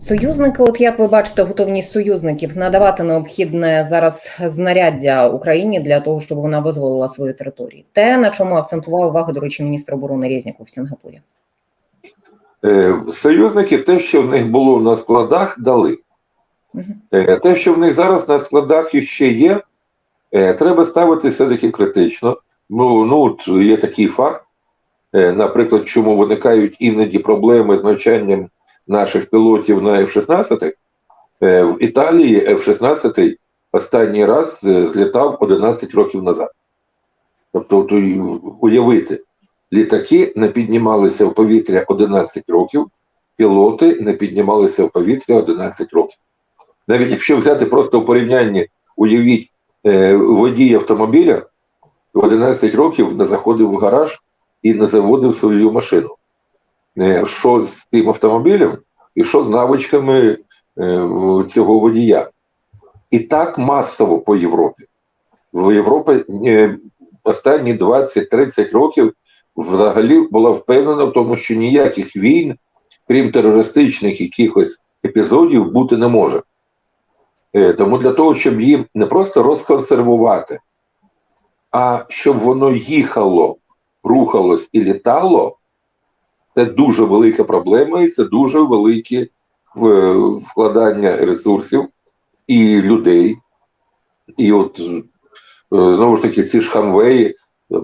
Союзники, от як ви бачите, готовність союзників надавати необхідне зараз знаряддя Україні для того, щоб вона визволила свої території. Те, на чому акцентував увагу, до речі, міністр оборони Резніков в Сінгапурі. Е, Союзники те, що в них було на складах, дали. Е, Те, що в них зараз на складах іще є, е, треба ставити все-таки критично. Ну, ну от є такий факт, наприклад, чому виникають іноді проблеми з навчанням наших пілотів на F-16. Е, В Італії F-16 останній раз е, злітав 11 років назад. Тобто, уявити, літаки не піднімалися в повітря 11 років, пілоти не піднімалися в повітря 11 років. Навіть якщо взяти просто в порівнянні, уявіть, е, водій автомобіля в 11 років не заходив в гараж і не заводив свою машину. Е, Що з тим автомобілем і що з навичками е, цього водія. І так масово по Європі. В Європі е, останні 20-30 років взагалі була впевнена в тому, що ніяких війн, крім терористичних якихось епізодів, бути не може. Тому для того, щоб їм не просто розконсервувати, а щоб воно їхало, рухалось і літало, це дуже велика проблема, і це дуже велике вкладання ресурсів і людей. І от е, знову ж таки, ці ж хамвеї,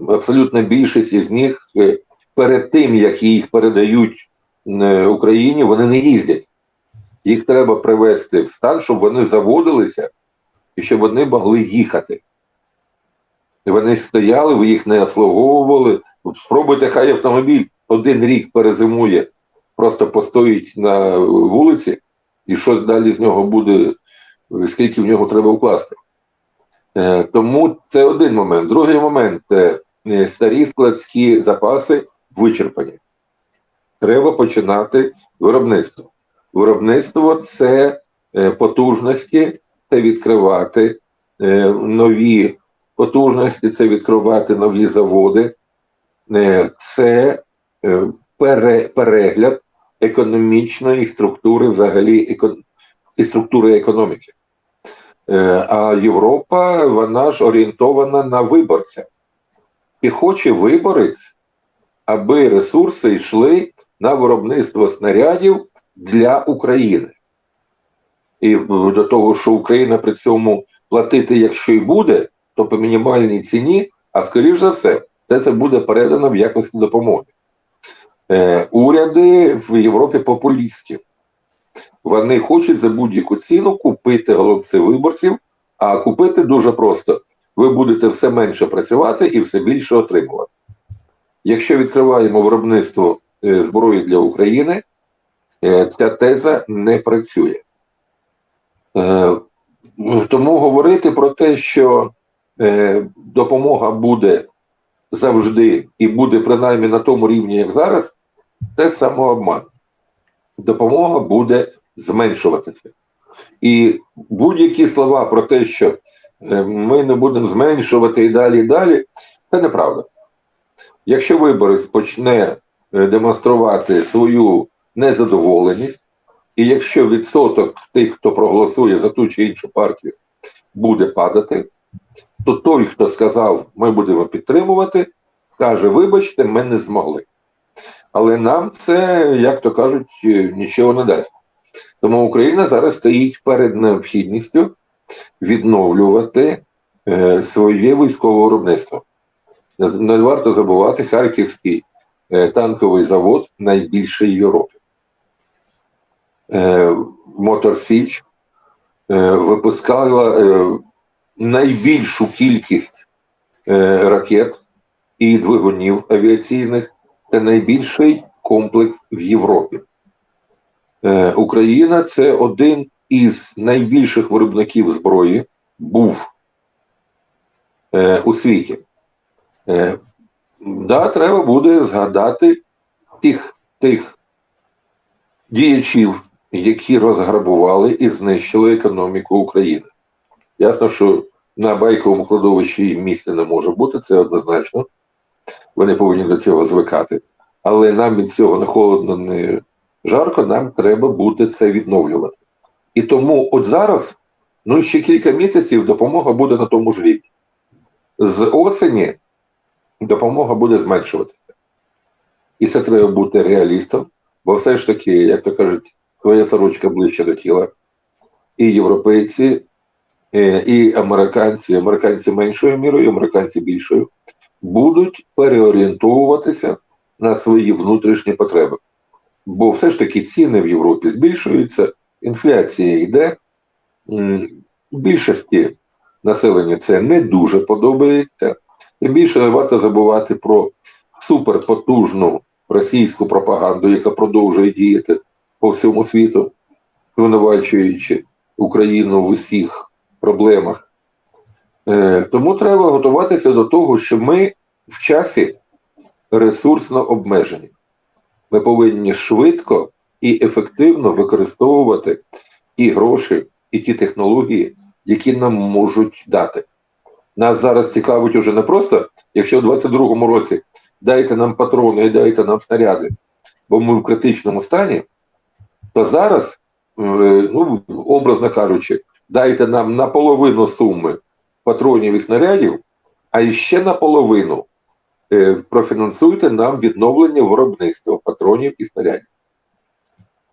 абсолютна більшість із них е, перед тим, як їх передають е, Україні, вони не їздять. Їх треба привести в стан, щоб вони заводилися і щоб вони могли їхати. Вони стояли, ви їх не обслуговували. Спробуйте, хай автомобіль один рік перезимує, просто постоїть на вулиці, і щось далі з нього буде, скільки в нього треба вкласти. Е, Тому це один момент. Другий момент е, е, старі складські запаси вичерпані. Треба починати виробництво. Виробництво це потужності, це відкривати нові потужності, це відкривати нові заводи, це пере, перегляд економічної структури взагалі і структури економіки. Е, А Європа, вона ж орієнтована на виборця. І хоче виборець, аби ресурси йшли на виробництво снарядів для України. І е, до того, що Україна при цьому платити, якщо і буде, то по мінімальній ціні, а скоріш за все, це буде передано в якості допомоги. Е, уряди в Європі популістські. Вони хочуть за будь-яку ціну купити голоси виборців, а купити дуже просто. Ви будете все менше працювати і все більше отримувати. Якщо відкриваємо виробництво е, зброї для України, е, ця теза не працює. Тому говорити про те, що допомога буде завжди і буде принаймні на тому рівні, як зараз, це самообман. Допомога буде зменшуватися. І будь-які слова про те, що е, ми не будемо зменшувати і далі, і далі, це неправда. Якщо виборець почне е, демонструвати свою незадоволеність, і якщо відсоток тих, хто проголосує за ту чи іншу партію, буде падати, то той, хто сказав, ми будемо підтримувати, каже: вибачте, ми не змогли. Але нам це, як то кажуть, е, нічого не дасть. Тому Україна зараз стоїть перед необхідністю відновлювати е, своє військове виробництво. Не, не варто забувати, Харківський е, танковий завод найбільший в Європі. Е, Мотор Січ е, випускала е, найбільшу кількість е, ракет і двигунів авіаційних. Це найбільший комплекс в Європі. Е, Україна це один із найбільших виробників зброї був е, у світі. Е, да, треба буде згадати тих, тих діячів, які розграбували і знищили економіку України. Ясно, що на байковому кладовищі місця не може бути, це однозначно. Вони повинні до цього звикати. Але нам від цього не холодно, не жарко, нам треба буде це відновлювати. І тому от зараз, ну ще кілька місяців допомога буде на тому ж рівні. З осені допомога буде зменшуватися. І це треба бути реалістом, бо все ж таки, як то кажуть, твоя сорочка ближче до тіла. І європейці, е, і американці, американці меншою мірою, американці більшою, будуть переорієнтовуватися на свої внутрішні потреби. Бо все ж таки ціни в Європі збільшуються, інфляція йде. Більшості населення це не дуже подобається. Тим більше не варто забувати про суперпотужну російську пропаганду, яка продовжує діяти по всьому світу, звинувачуючи Україну в усіх проблемах. Е, тому треба готуватися до того, що ми в часі ресурсно обмежені. Ми повинні швидко і ефективно використовувати ті гроші і ті технології, які нам можуть дати. Нас зараз цікавить уже не просто, якщо в 22-му році дайте нам патрони і дайте нам снаряди, бо ми в критичному стані, то зараз, е, ну, образно кажучи, дайте нам наполовину суми патронів і снарядів, а іще наполовину е, профінансуйте нам відновлення виробництва патронів і снарядів.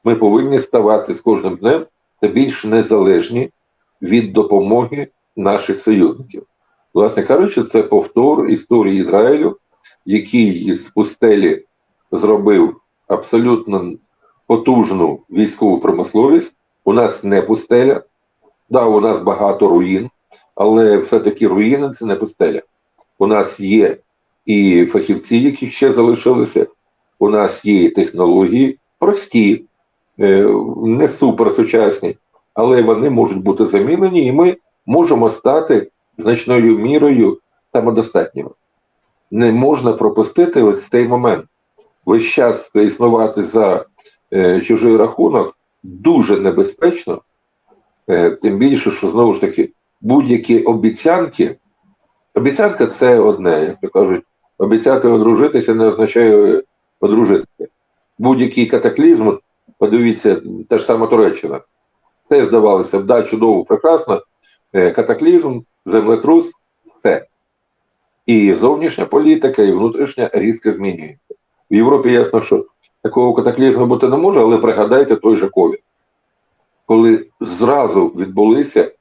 Ми повинні ставати з кожним днем та більш незалежні від допомоги наших союзників. Власне кажучи, це повтор історії Ізраїлю, який з пустелі зробив абсолютно потужну військову промисловість. У нас не пустеля, да, у нас багато руїн, але все-таки руїни це не пустеля. У нас є і фахівці, які ще залишилися, у нас є і технології прості, е, не суперсучасні, але вони можуть бути замінені, і ми можемо стати значною мірою самодостатніми. Не можна пропустити ось цей момент. Весь час існувати за е, чужий рахунок дуже небезпечно, е, тим більше, що знову ж таки будь-які обіцянки. Обіцянка це одне, як то кажуть, обіцяти одружитися не означає одружитися. Будь-який катаклізм, подивіться, та ж сама Туреччина. Це здавалося б, да, чудово, прекрасно. Е, Катаклізм, землетрус, все. І зовнішня політика, і внутрішня різко змінюється. В Європі ясно, що такого катаклізму бути не може, але пригадайте той же ковід, коли зразу відбулися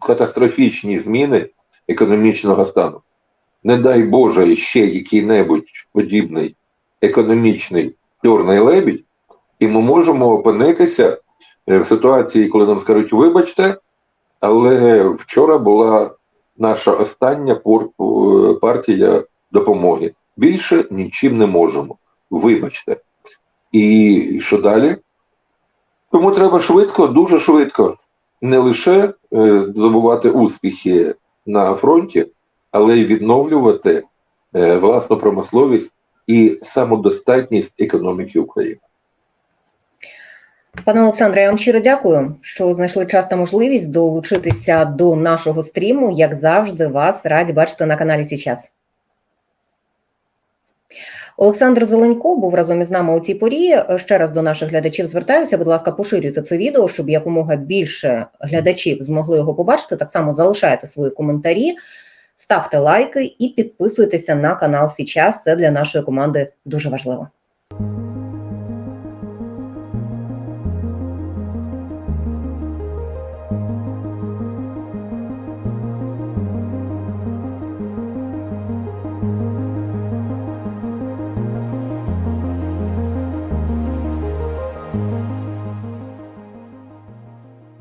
катастрофічні зміни економічного стану. Не дай Боже, ще який-небудь подібний економічний чорний лебідь, і ми можемо опинитися е, в ситуації, коли нам скажуть, вибачте, але вчора була наша остання е, партія допомоги. Більше нічим не можемо. Вибачте. І що далі? Тому треба швидко, дуже швидко, не лише е, здобувати успіхи на фронті, але й відновлювати е, власну промисловість і самодостатність економіки України. Пане Олександре, я вам щиро дякую, що знайшли час та можливість долучитися до нашого стріму. Як завжди, вас раді бачити на каналі Січас. Олександр Зеленько був разом із нами у цій порі. Ще раз до наших глядачів звертаюся. Будь ласка, поширюйте це відео, щоб якомога більше глядачів змогли його побачити. Так само залишайте свої коментарі, ставте лайки і підписуйтеся на канал Січас. Це для нашої команди дуже важливо.